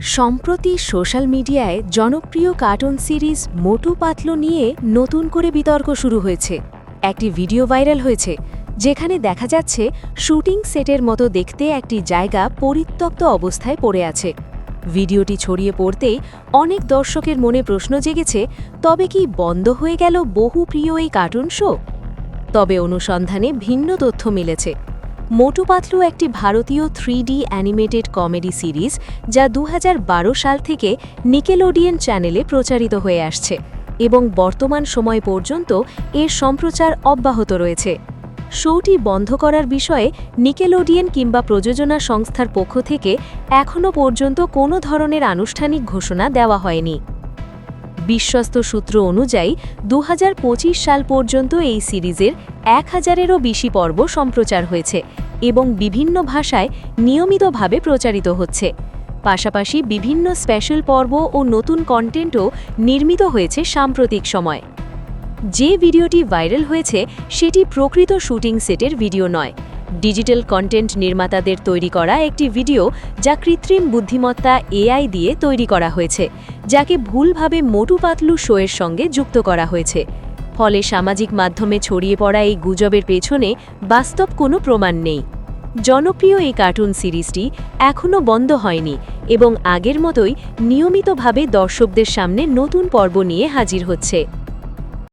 সম্প্রতি সোশ্যাল মিডিয়ায় জনপ্রিয় কার্টুন সিরিজ মোটু পাতলু নিয়ে নতুন করে বিতর্ক শুরু হয়েছে। একটি ভিডিও ভাইরাল হয়েছে, যেখানে দেখা যাচ্ছে শুটিং সেটের মতো দেখতে একটি জায়গা পরিত্যক্ত অবস্থায় পড়ে আছে। ভিডিওটি ছড়িয়ে পড়তেই অনেক দর্শকের মনে প্রশ্ন জেগেছে, তবে কি বন্ধ হয়ে গেল বহু প্রিয় এই কার্টুন শো? তবে অনুসন্ধানে ভিন্ন তথ্য মিলেছে। মোটু পাতলু একটি ভারতীয় three D animated comedy series যা দু হাজার বারো সাল থেকে নিকেলোডিয়ান চ্যানেলে প্রচারিত হয়ে আসছে এবং বর্তমান সময় পর্যন্ত এর সম্প্রচার অব্যাহত রয়েছে। শোটি বন্ধ করার বিষয়ে নিকেলোডিয়ান কিংবা প্রযোজনা সংস্থার পক্ষ থেকে এখনও পর্যন্ত কোনো ধরনের আনুষ্ঠানিক ঘোষণা দেওয়া হয়নি। বিশ্বস্ত সূত্র অনুযায়ী দু হাজার পঁচিশ সাল পর্যন্ত এই সিরিজের এক হাজারেরও বেশি পর্ব সম্প্রচার হয়েছে এবং বিভিন্ন ভাষায় নিয়মিতভাবে প্রচারিত হচ্ছে। পাশাপাশি বিভিন্ন স্পেশাল পর্ব ও নতুন কন্টেন্টও নির্মিত হয়েছে সাম্প্রতিক সময়। যে ভিডিওটি ভাইরাল হয়েছে, সেটি প্রকৃত শুটিং সেটের ভিডিও নয়। ডিজিটাল কন্টেন্ট নির্মাতাদের তৈরি করা একটি ভিডিও যা কৃত্রিম বুদ্ধিমত্তা এআই দিয়ে তৈরি করা হয়েছে, যাকে ভুলভাবে মোটু পাতলু শোয়ের সঙ্গে যুক্ত করা হয়েছে। ফলে সামাজিক মাধ্যমে ছড়িয়ে পড়া এই গুজবের পেছনে বাস্তব কোনো প্রমাণ নেই। জনপ্রিয় এই কার্টুন সিরিজটি এখনও বন্ধ হয়নি এবং আগের মতোই নিয়মিতভাবে দর্শকদের সামনে নতুন পর্ব নিয়ে হাজির হচ্ছে।